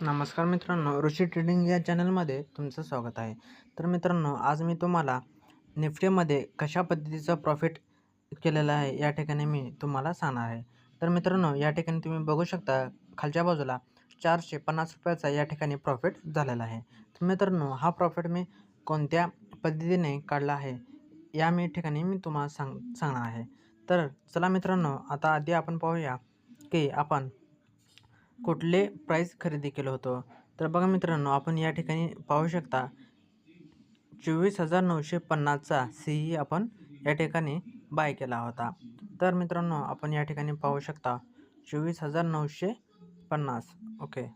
नमस्कार मित्रांनो ऋषी ट्रेडिंग या चॅनलमध्ये तुमचं स्वागत आहे. तर मित्रांनो आज मी तुम्हाला निफ्टीमध्ये कशा पद्धतीचा प्रॉफिट केलेला आहे या ठिकाणी मी तुम्हाला सांगणार आहे. तर मित्रांनो या ठिकाणी तुम्ही बघू शकता खालच्या बाजूला चारशे पन्नास रुपयाचा या ठिकाणी प्रॉफिट झालेला आहे. तर मित्रांनो हा प्रॉफिट मी कोणत्या पद्धतीने काढला आहे या मी ठिकाणी मी तुम्हाला सांग सांगणार आहे. तर चला मित्रांनो आता आधी आपण पाहूया की आपण कुठले प्राईस खरेदी केलं होतं? तर बघा मित्रांनो आपण या ठिकाणी पाहू शकता चोवीस हजार नऊशे पन्नासचा सी ई आपण या ठिकाणी बाय केला होता. तर मित्रांनो आपण या ठिकाणी पाहू शकता चोवीस हजार नऊशे पन्नास. ओके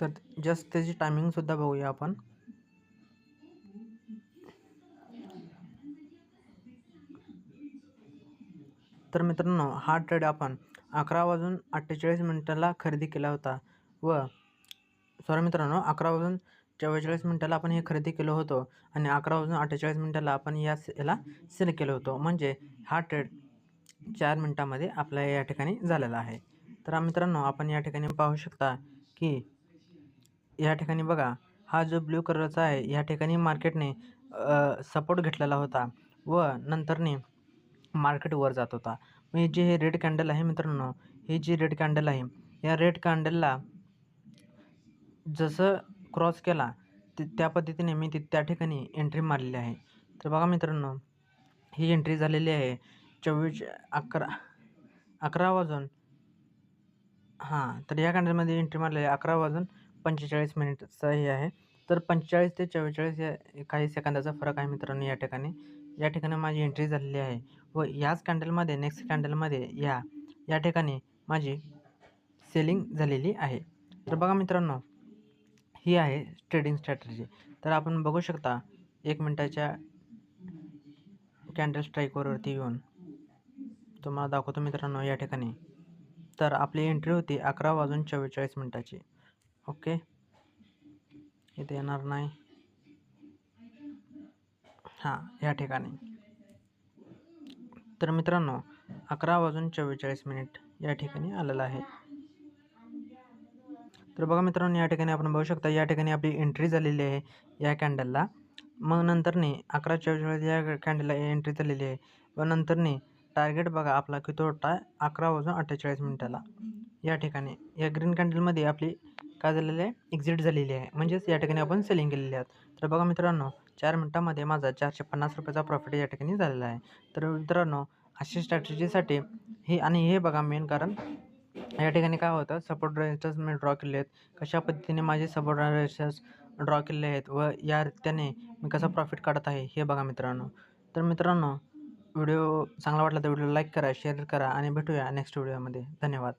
तर जस्ट त्याची टायमिंगसुद्धा बघूया आपण. तर मित्रांनो हा ट्रेड आपण अकरा वाजून अठ्ठेचाळीस मिनटाला खरेदी केला होता. व सॉरी मित्रांनो अकरा वाजून चव्वेचाळीस मिनटाला आपण हे खरेदी केलं होतं आणि अकरा वाजून अठ्ठेचाळीस मिनटाला आपण या याला सेल केलं होतं. म्हणजे हा ट्रेड चार मिनटामध्ये आपल्या या ठिकाणी झालेला आहे. तर मित्रांनो आपण या ठिकाणी पाहू शकता की या ठिकाणी बघा हा जो ब्ल्यू कलरचा आहे या ठिकाणी मार्केटने सपोर्ट घेतलेला होता. व नंतरने मार्केट वर जात होता. मी जे हे रेड कॅन्डल आहे मित्रांनो हे जे रेड कॅन्डल आहे या रेड कॅन्डलला जसं क्रॉस केला ते त्या पद्धतीने मी ती त्या ठिकाणी एंट्री मारलेली आहे. तर बघा मित्रांनो ही एंट्री झालेली आहे चोवीस अकरा अकरा वाजून हां तर या कॅन्डलमध्ये एंट्री मारलेली आहे अकरा वाजून पंचेचाळीस मिनिटचं हे आहे. तर पंचेचाळीस ते चव्वेचाळीस या काही सेकंदाचा फरक आहे मित्रांनो या ठिकाणी. या ठिकाणी माझी एंट्री झालेली आहे. व याच कॅन्डलमध्ये नेक्स्ट कॅन्डलमध्ये या या ठिकाणी माझी सेलिंग झालेली आहे. तर बघा मित्रांनो ही आहे ट्रेडिंग स्ट्रॅटर्जी तर आपण बघू शकता एक मिनटाच्या कॅन्डल स्ट्राईकवरती येऊन तुम्हाला दाखवतो मित्रांनो या ठिकाणी. तर आपली एंट्री होती अकरा वाजून चव्वेचाळीस मिनटाची. ओके? इथे येणार नाही. हां या ठिकाणी. तर मित्रांनो अकरा वाजून चव्वेचाळीस मिनिट या ठिकाणी आलेलं आहे. तर बघा मित्रांनो या ठिकाणी आपण बघू शकता या ठिकाणी आपली एंट्री झालेली आहे या कॅन्डलला मग नंतरने अकरा चव्वेचाळीस या कॅन्डलला एंट्री झालेली आहे. व नंतरने टार्गेट बघा आपला किती होता? अकरा वाजून अठ्ठेचाळीस मिनिटाला. या ठिकाणी या ग्रीन कॅन्डलमध्ये आपली काय झालेलं आहे? एक्झिट झालेली आहे. म्हणजेच या ठिकाणी आपण सेलिंग केलेली आहात तर बघा मित्रांनो चार मिनटामध्ये माझा चारशे पन्नास रुपयाचा प्रॉफिट या ठिकाणी झालेला आहे. तर मित्रांनो अशी स्ट्रॅटेजीसाठी हे आणि हे बघा मेन कारण. या ठिकाणी काय होतं सपोर्ट रेजिस्टर्स मी ड्रॉ केले आहेत. कशा पद्धतीने माझे सपोर्ट रेजिस्टर्स ड्रॉ केले आहेत व या रित्याने मी कसा प्रॉफिट काढत आहे हे बघा मित्रांनो. तर मित्रांनो व्हिडिओ चांगला वाटला तर व्हिडिओ लाईक करा शेअर करा आणि भेटूया नेक्स्ट व्हिडिओमध्ये धन्यवाद.